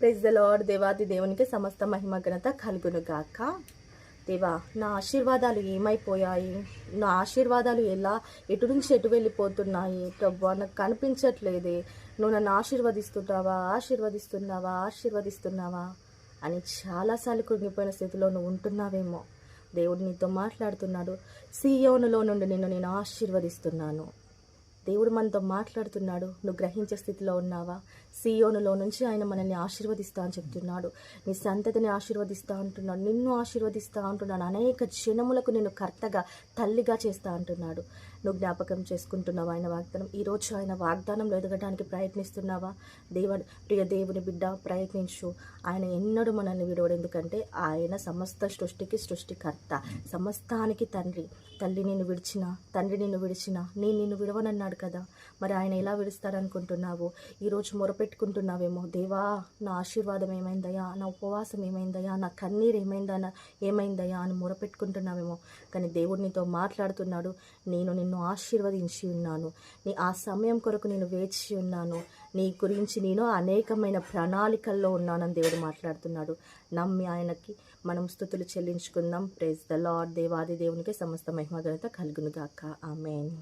Praise the lord దేవాది దేవునికి సమస్త మహిమ ఘనత కలుగును గాక. దేవా నా ఆశీర్వాదాలు ఏమైపోయాయి? నా ఆశీర్వాదాలు ఎలా? ఎటు నుంచి ఎటు వెళ్ళిపోతున్నాయి? ప్రభు నాకు కనిపించట్లేదే. నువ్వు నన్ను ఆశీర్వదిస్తున్నావా ఆశీర్వదిస్తున్నావా? ఆశీర్వదిస్తున్నావా? అని చాలాసార్లు కృంగిపోయిన స్థితిలో నువ్వు ఉంటున్నావేమో. దేవుడు నీతో మాట్లాడుతున్నాడు. సీయోనులో నుండి నిన్ను నేను ఆశీర్వదిస్తున్నాను. దేవుడు మనతో మాట్లాడుతున్నాడు. నువ్వు గ్రహించే స్థితిలో ఉన్నావా? సియోనులో నుంచి ఆయన మనల్ని ఆశీర్వదిస్తా అని చెప్తున్నాడు. నీ సంతతిని ఆశీర్వదిస్తా అంటున్నాడు. నిన్ను ఆశీర్వదిస్తా అంటున్నాడు. అనేక జనములకు నేను కర్తగా తల్లిగా చేస్తా అంటున్నాడు. నువ్వు జ్ఞాపకం చేసుకుంటున్నావు ఆయన వాగ్దానం? ఈరోజు ఆయన వాగ్దానంలో ఎదగడానికి ప్రయత్నిస్తున్నావా? దేవ ప్రియ దేవుని బిడ్డ ప్రయత్నించు. ఆయన ఎన్నడూ మనల్ని విడవడు. ఎందుకంటే ఆయన సమస్త సృష్టికి సృష్టికర్త. సమస్తానికి తండ్రి. తల్లి నిన్ను విడిచిన తండ్రి నిన్ను విడిచిన నేను నిన్ను విడవనన్నాడు కదా. మరి ఆయన ఎలా విడుస్తాడనుకుంటున్నావు ఈరోజు మొరపెట్టుకుంటున్నావేమో. దేవా నా ఆశీర్వాదం ఏమైందయ్యా? నా ఉపవాసం ఏమైందయ్యా? నా కన్నీరు ఏమైందా? ఏమైందయ్యా అని మొరపెట్టుకుంటున్నావేమో. కానీ దేవుడు నీతో మాట్లాడుతున్నాడు. నేను నిన్ను ఆశీర్వదించి ఉన్నాను. నీ ఆ సమయం కొరకు నేను వేచి ఉన్నాను. నీ గురించి నేను అనేకమైన ప్రణాళికల్లో ఉన్నానని దేవుడు మాట్లాడుతున్నాడు. నమ్మి ఆయనకి మనం స్థుతులు చెల్లించుకుందాం. ప్రేజ్ ద లార్డ్ దేవాది దేవునికి సమస్త మహిమ ఘనత కలుగును ఆమెన్